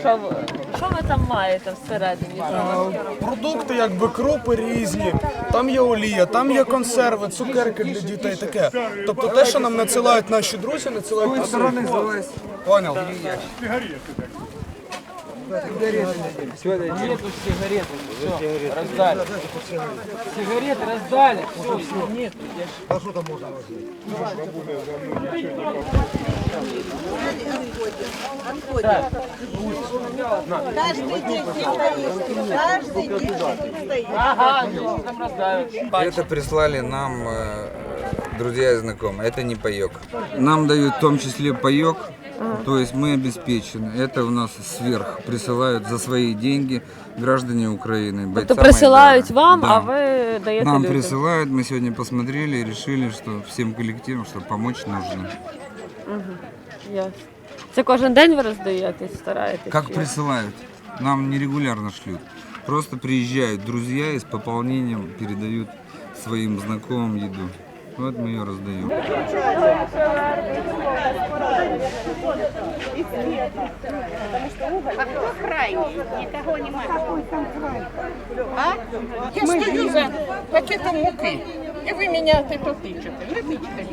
Що ви, що ви там маєте всередині? Продукти, якби крупи різні, там є олія, там є консерви, цукерки для дітей, таке. Тобто те, що нам надсилають наші друзі, надсилають посилки. Понял. Нету сигареты. Все, раздали. Сигареты раздали. Все, нет. Каждый день Каждый день. Это прислали нам э, друзья и знакомые. Это не паек. Нам дают в том числе паек. То есть мы обеспечены. Это у нас сверх присылают за свои деньги граждане Украины. Тобто присилають Айдара. вам, Да. а ви даєте Нам людям? присылают, мы сегодня посмотрели и решили, что всем коллективам, что помочь нужно. Ясно. Це кожен день ви роздаєте, стараєтесь? Как чи- присылают? Нам нерегулярно шлют. Просто приезжают друзья и с пополнением передают своим знакомым еду. Вот мы ее раздаем. Я стою за пакетом муки, і ви міняти, то тичете. Не тичете.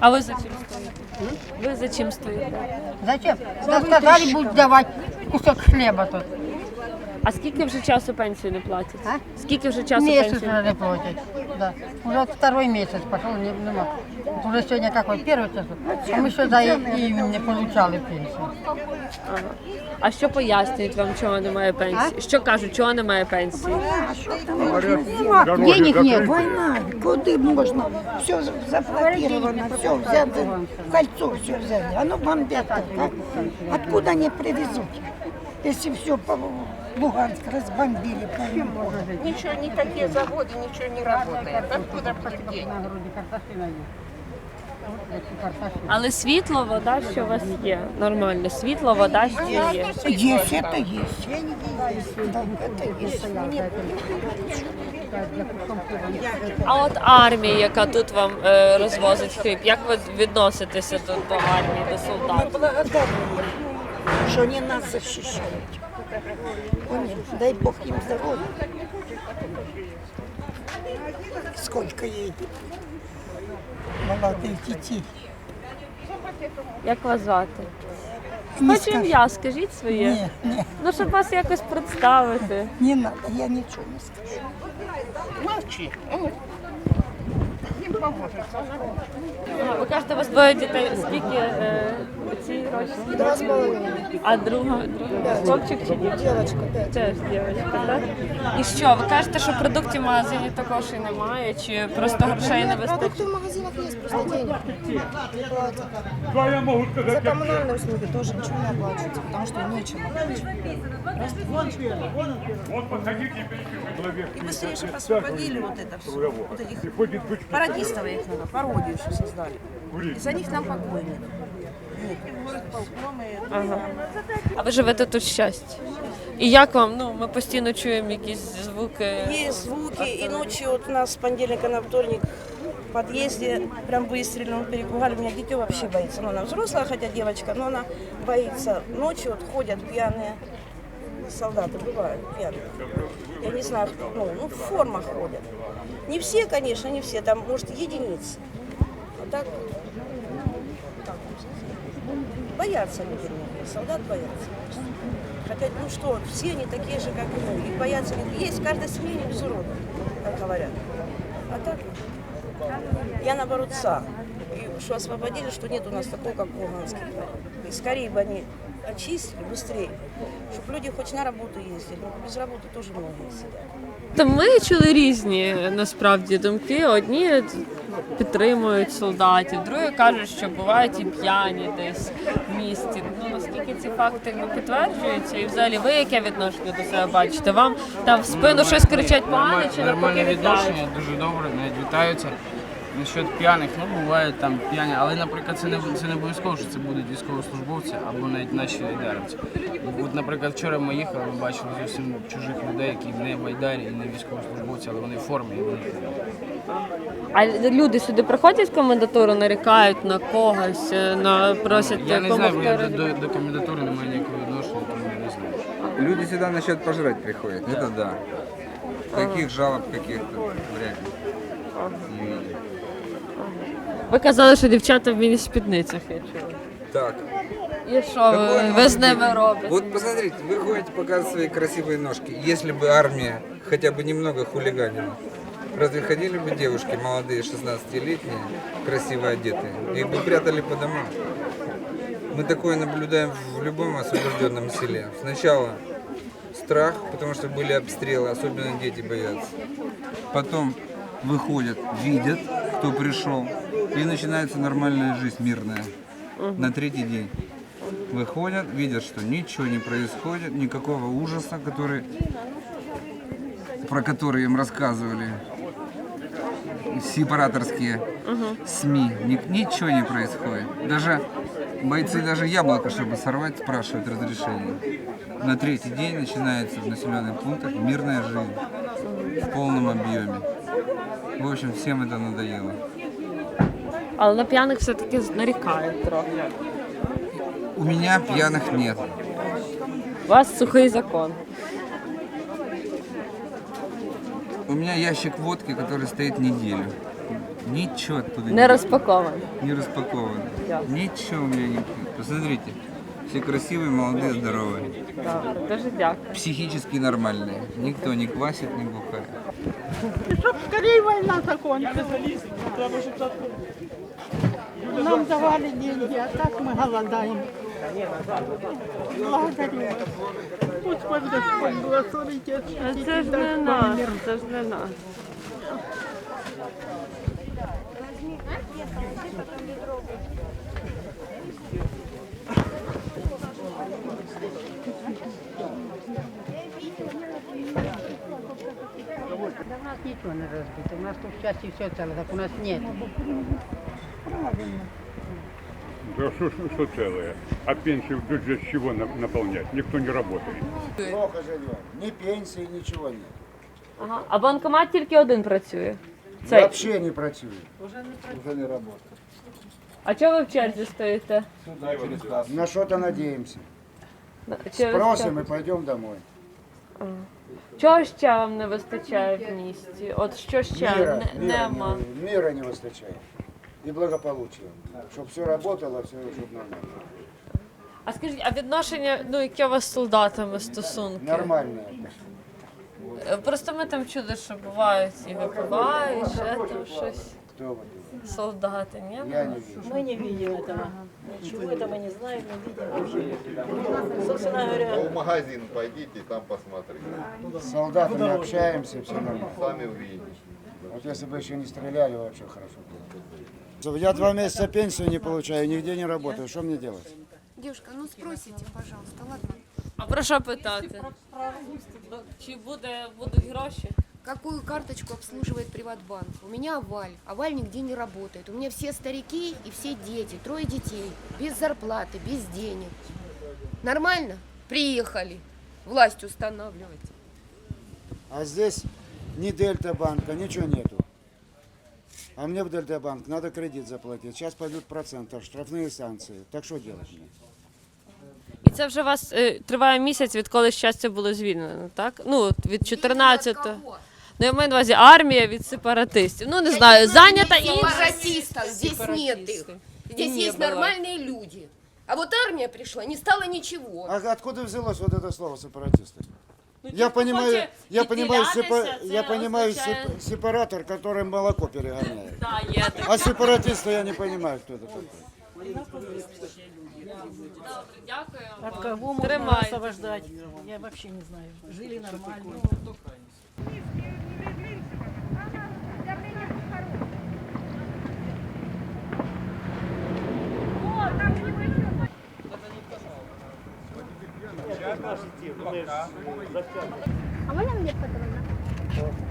А ви за чим стоїте? Ви за чим стоїте? Зачем? Сказали, будуть давати кусок хліба тут. А скільки вже часу пенсію не платять? А? Скільки вже часу Месяц пенсію? уже не платят. Да. Уже второй месяц пошел, не, нема. Вот Уже сегодня какой? Первый число. А мы еще за и- июнь не получали пенсию. Ага. А що пояснюють вам, чого немає пенсії? Що кажуть, чого немає пенсії? Денег нет. Война, куди можна? Все заблокировано, все взято, в кольцо все взяли. Оно бомбят так, а? Откуда они привезут? Если все по Луганск разбомбили, по Ничего, никакие заводы, ничего не работает. Откуда брать деньги? На груди картофелина есть. Але світло, вода, що у вас є. Нормально. Світло, вода, що є. Есть, это есть. Да, это есть. А от армія, яка тут вам е, розвозить хліб, як ви відноситеся тут до армії, до солдат? благодарны, что они нас защищают. Они, дай Бог им здоровья. Сколько едет молодых детей. Як вас звати? Не скажу. ім'я, скажіть своє. Не, не, Ну, щоб вас якось представити. не надо, я ничего не скажу. Молчи. Им. Ви кажете, у вас двоє дітей. Скільки е, ці рочні? Два з половиною. А друга, друга хлопчик чи дівчинка? Дівчинка, Теж дівчинка, так? І що, ви кажете, що продуктів в магазині також і немає, чи просто грошей не вистачить? в магазинах есть, просто денег не платят. За коммунальные услуги тоже ничего не оплачивается, потому что нечем оплачивать. И быстрее, чтобы освободили вот это все. Вот этих пародистов их надо, пародию еще создали. И за них нам покоя нет. Ага. А ви живете тут щастя. І як вам? Ну, ми постійно чуємо якісь звуки. Есть звуки, и ночью вот у нас с понедельника на вторник в подъезде прям выстрелили, перепугали. У меня дитё вообще боится. Ну, она взрослая, хотя девочка, но она боится. Ночью вот ходят пьяные солдаты, бывают пьяные. Я не знаю, кто, ну, ну, в формах ходят. Не все, конечно, не все, там, может, единицы. А так, как вам сказать? боятся люди вернее, солдат боятся. Хотя, ну что, все они такие же, как и мы. Их боятся, есть в каждой без урода, как говорят. А так, я наоборот за. И что освободили, что нет у нас такого, как в. И скорее бы они очистили, быстрее. Чтобы люди хоть на работу ездили. Но без работы тоже многие сидят. Та ми чули різні насправді думки. Одні підтримують солдатів, другі кажуть, що бувають і п'яні десь в місті. Ну наскільки ці факти ну, підтверджуються, і взагалі ви яке відношення до себе бачите? Вам там в спину щось кричать погане чи Нормальне навпаки вітають? відношення, дуже добре, навіть вітаються. Насчет п'яних, ну бувають там п'яні, але, наприклад, це не це не обов'язково, що це будуть військовослужбовці або навіть наші айдаровці. От, наприклад, вчора ми їхали, ми бачили зовсім чужих людей, які не байдарі і не військовослужбовці, але вони в формі і вони А люди сюди приходять в комендатуру, нарікають на когось, е, на просять Я не знаю, бо я до, до, до комендатури не маю ніякого відношення, тому я не знаю. Люди сюда насчет пожрать приходят, это да. Каких жалоб каких-то вряд ли. Не видел. Ви казали, що дівчата в міні-спідницях, я чула. Так. І що Какое ви, ви может з ними быть? робите? Вот посмотрите, вы ходите показывать свои красивые ножки. Если бы армия хотя бы немного хулиганила, разве ходили бы девушки молодые, 16-летние, красиво одетые, их бы прятали по домам? Мы такое наблюдаем в любом освобожденном селе. Сначала страх, потому что были обстрелы, особенно дети боятся. Потом выходят, видят, кто пришел, и начинается нормальная жизнь, мирная. На третий день выходят, видят, что ничего не происходит, никакого ужаса, который, про который им рассказывали сепараторские СМИ. Ни- ничего не происходит. Даже бойцы даже яблоко, чтобы сорвать, спрашивают разрешение. На третий день начинается в населенных пунктах мирная жизнь в полном объеме. В общем, всем это надоело. Але на п'яних все-таки нарікають трохи. У меня пьяных нет. У вас сухий закон. У меня ящик водки, который стоит неделю. Ничего оттуда Не розпакований. не распакован. Ничего у меня не... Посмотрите, все красивые, молодые, здоровые. Добре, дуже дякую. Психически нормальные. Никто не квасит, не бухает. Щоб скорее війна закончилась. Нам давали деньги, а так мы голодаем. Благодарю вас. Пусть вас Господь благословит. Це ж не нас, це ж не нас. У нас ничего не разбито. У нас тут счастье все целое, так у нас нет. Да что, что, что целое? А пенсию в бюджет с чего на- наполнять? Никто не работает. Плохо живем. Ни пенсии, ничего нет. Ага. А банкомат тільки один працює. Цей. Вообще не працює. Уже не работает. А чого ви в черзі стоїте? На что-то надеемся. На- через Спросим що? и пойдем домой. Чого ще вам не вистачає в місті? От що ще Мира, не, мира, нема? не, мира не выстачает. И благополучия. Чтобы все работало, все чтобы нормально. А скажіть, а відношення, ну яке у вас з солдатами стосунки? Нормальное. Е, Просто ми там чули, що бувають і випивають, ще там щось. Кто вот? Солдати, ні? Я не вижу. Мы не видим этого. Ничего этого не знаем, не видим. Собственно говоря, В магазин пойдите, там посмотрите. С солдатами общаемся, все нормально. Сами увидите. Вот если бы еще не стреляли, вообще хорошо было. Я два месяца пенсию не получаю, нигде не работаю. Что мне делать? Девушка, ну спросите, пожалуйста, ладно? А про що питати? Чи буде, будуть гроші? Какую карточку обслуживает Приватбанк? У меня Аваль. Аваль нигде не работает. У меня все старики и все дети, трое детей, без зарплаты, без денег. Нормально? Приехали власть устанавливать. А здесь ни Дельта банка, ничего нету. А мне в Дельта банк надо кредит заплатить. Сейчас пойдут процентов, штрафные санкции. Так что делать мне? І це вже у вас е, триває місяць, відколи щастя було звільнено, так? Ну, від 14-го. Ну, я маю на увазі армія від сепаратистів. Ну, не знаю, зайнята іншим. Сепаратистов здесь нет их. Здесь Не есть было. нормальные люди. А вот армия пришла, не стало ничего. А откуда взялось вот это слово сепаратисты? Ну, Я ті, хто понимаю, хоче я понимаю, відділятися, сепа- це я понимаю означає- сеп- сепаратор, который молоко перегоняет. Да, є таке. А сепаратисты я не понимаю, кто это такой. Дякую. от вам. кого можно Тримайте. освобождать? Я вообще не знаю. Жили нормально.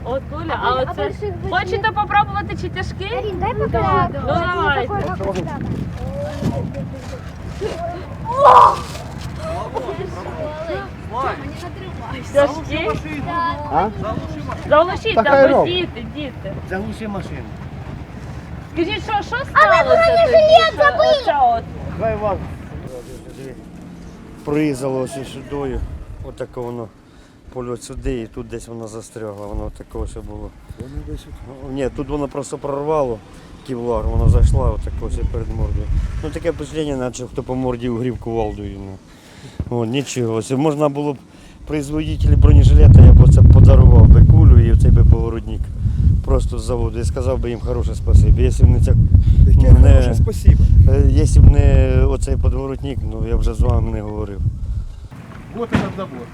От Куля, а оце... Хочете попробувати чи тяжкий? дай попробуй. Ну, давайте. Тяжкий? Заглушіть, так, бо діти, діти. Заглуши машину. Скажіть, що, що сталося тоді? Що оця от Хай вам прорізало ось сюдою. Отако воно польот сюди і тут десь воно застрягло, воно таке все було. Ні, тут воно просто прорвало кевлар, воно зайшло отако все перед мордою. Ну таке впечатлення, наче хто по морді угрів кувалдою. Ну. Нічого. Ось можна було б производителі бронежилета, я б оце подарував би кулю і цей би поворотник. Просто з заводу. Я сказав би їм хороше спасибі. Якщо б не ця Яке не- хороше спасибо. Е, Якщо б не оцей подворотник, ну я вже з вами не говорив. Вот этот забор.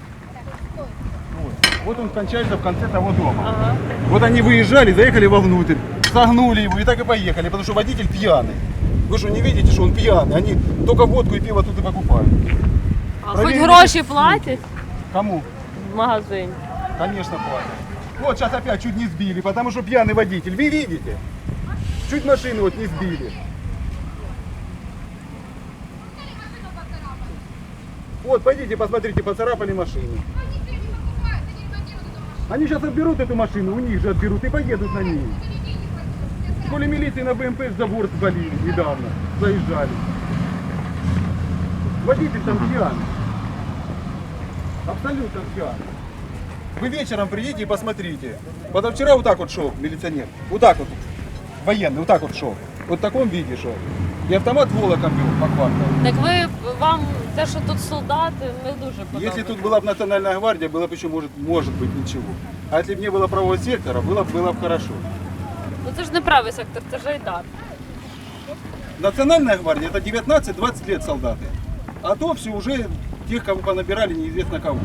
Вот. Вот он кончается в конце того дома. Вот они выезжали, заехали вовнутрь, согнули его и так и поехали, потому что водитель пьяный. Вы что, не видите, что он пьяный? Они только водку и пиво тут и покупают. А Проверили. гроші платять Кому? в магазині. Конечно, платят. Вот сейчас опять чуть не сбили, потому что пьяный водитель. Вы видите? Чуть машину вот не сбили. Вот, пойдите, посмотрите, поцарапали машину. Они сейчас отберут эту машину, у них же отберут и поедут на ней. В милиции на БМП забор свалили недавно, заезжали. Водитель там пьяный. Абсолютно пьяный. Вы вечером придите и посмотрите. Вчера вот так вот шел милиционер. Вот так вот. Военный, вот так вот шел. Вот в таком виде шел. И автомат волоком бил по кварталу. Так ви вам те, що тут солдати, не дуже подобається. Если тут была бы национальная гвардия, было бы еще может, может быть ничего. А если бы не было правого сектора, было, бы- было бы хорошо. Ну це ж не правий сектор, це ж Айдар. Национальная гвардия это 19-20 лет солдаты. А то все уже тех, кого понабирали неизвестно кого.